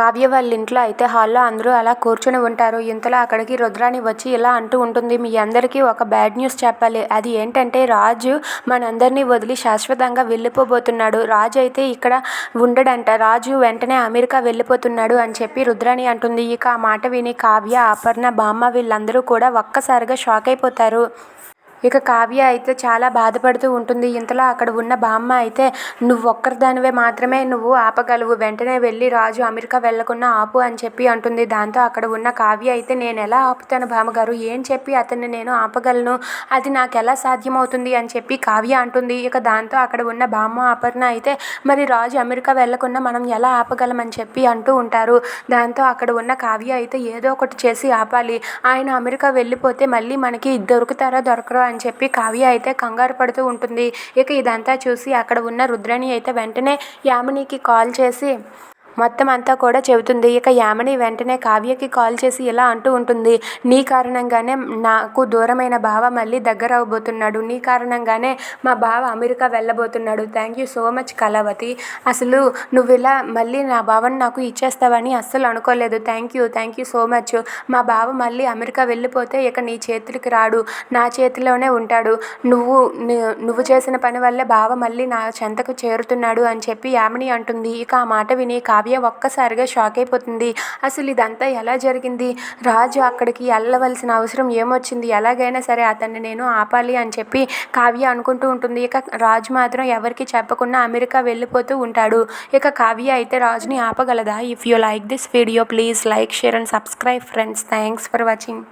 కావ్య వాళ్ళ ఇంట్లో అయితే హాల్లో అందరూ అలా కూర్చుని ఉంటారు. ఇంతలో అక్కడికి రుద్రాణి వచ్చి ఇలా అంటూ ఉంటుంది మీ అందరికీ ఒక బ్యాడ్ న్యూస్ చెప్పాలి. అది ఏంటంటే రాజు మనందరినీ వదిలి శాశ్వతంగా వెళ్ళిపోబోతున్నాడు. రాజు అయితే ఇక్కడ ఉండడంట. రాజు వెంటనే అమెరికా వెళ్ళిపోతున్నాడు అని చెప్పి రుద్రాణి అంటుంది. ఇక ఆ మాట విని కావ్య అపర్ణ బామ్మ వీళ్ళందరూ కూడా ఒక్కసారిగా షాక్ అయిపోతారు. ఇక కావ్య అయితే చాలా బాధపడుతూ ఉంటుంది. ఇంతలో అక్కడ ఉన్న బామ్మ అయితే నువ్వు ఒక్కరిదానివే మాత్రమే నువ్వు ఆపగలవు. వెంటనే వెళ్ళి రాజు అమెరికా వెళ్ళకుండా ఆపు అని చెప్పి అంటుంది. దాంతో అక్కడ ఉన్న కావ్య అయితే నేను ఎలా ఆపుతాను బామ్మగారు? ఏం చెప్పి అతన్ని నేను ఆపగలను? అది నాకు ఎలా సాధ్యమవుతుంది? అని చెప్పి కావ్య అంటుంది. ఇక దాంతో అక్కడ ఉన్న బామ్మ అపర్ణ అయితే మరి రాజు అమెరికా వెళ్ళకుండా మనం ఎలా ఆపగలమని చెప్పి అంటూ ఉంటారు. దాంతో అక్కడ ఉన్న కావ్య అయితే ఏదో ఒకటి చేసి ఆపాలి. ఆయన అమెరికా వెళ్ళిపోతే మళ్ళీ మనకి దొరుకుతారా దొరకరా? అని అని చెప్పి కావ్య అయితే కంగారు పడుతూ ఉంటుంది. ఇక ఇదంతా చూసి అక్కడ ఉన్న రుద్రని అయితే వెంటనే యామినికి కాల్ చేసి మొత్తం అంతా కూడా చెబుతుంది. ఇక యామిని వెంటనే కావ్యకి కాల్ చేసి ఇలా అంటూ ఉంటుంది. నీ కారణంగానే నాకు దూరమైన బావ మళ్ళీ దగ్గర అవబోతున్నాడు. నీ కారణంగానే మా బావ America వెళ్ళబోతున్నాడు. Thank you so much Kalavathi. అసలు నువ్వు ఇలా మళ్ళీ నా బావని నాకు ఇచ్చేస్తావని అస్సలు అనుకోలేదు. Thank you thank you so much. మా బావ మళ్ళీ అమెరికా వెళ్ళిపోతే ఇక నీ చేతులకి రాడు. నా చేతిలోనే ఉంటాడు. నువ్వు నువ్వు చేసిన పని వల్లే బావ మళ్ళీ నా చెంతకు చేరుతున్నాడు అని చెప్పి యామిని అంటుంది. ఇక ఆ మాట విని కావ్య ఒక్కసారిగా షాక్ అయిపోతుంది. అసలు ఇదంతా ఎలా జరిగింది? రాజు అక్కడికి వెళ్ళవలసిన అవసరం ఏమొచ్చింది? ఎలాగైనా సరే అతన్ని నేను ఆపాలి అని చెప్పి కావ్య అనుకుంటూ ఉంటుంది. ఇక రాజు మాత్రం ఎవరికి చెప్పకుండా అమెరికా వెళ్ళిపోతూ ఉంటాడు. ఇక కావ్య అయితే రాజుని ఆపగలదా? If you like this video please like share and subscribe friends thanks for watching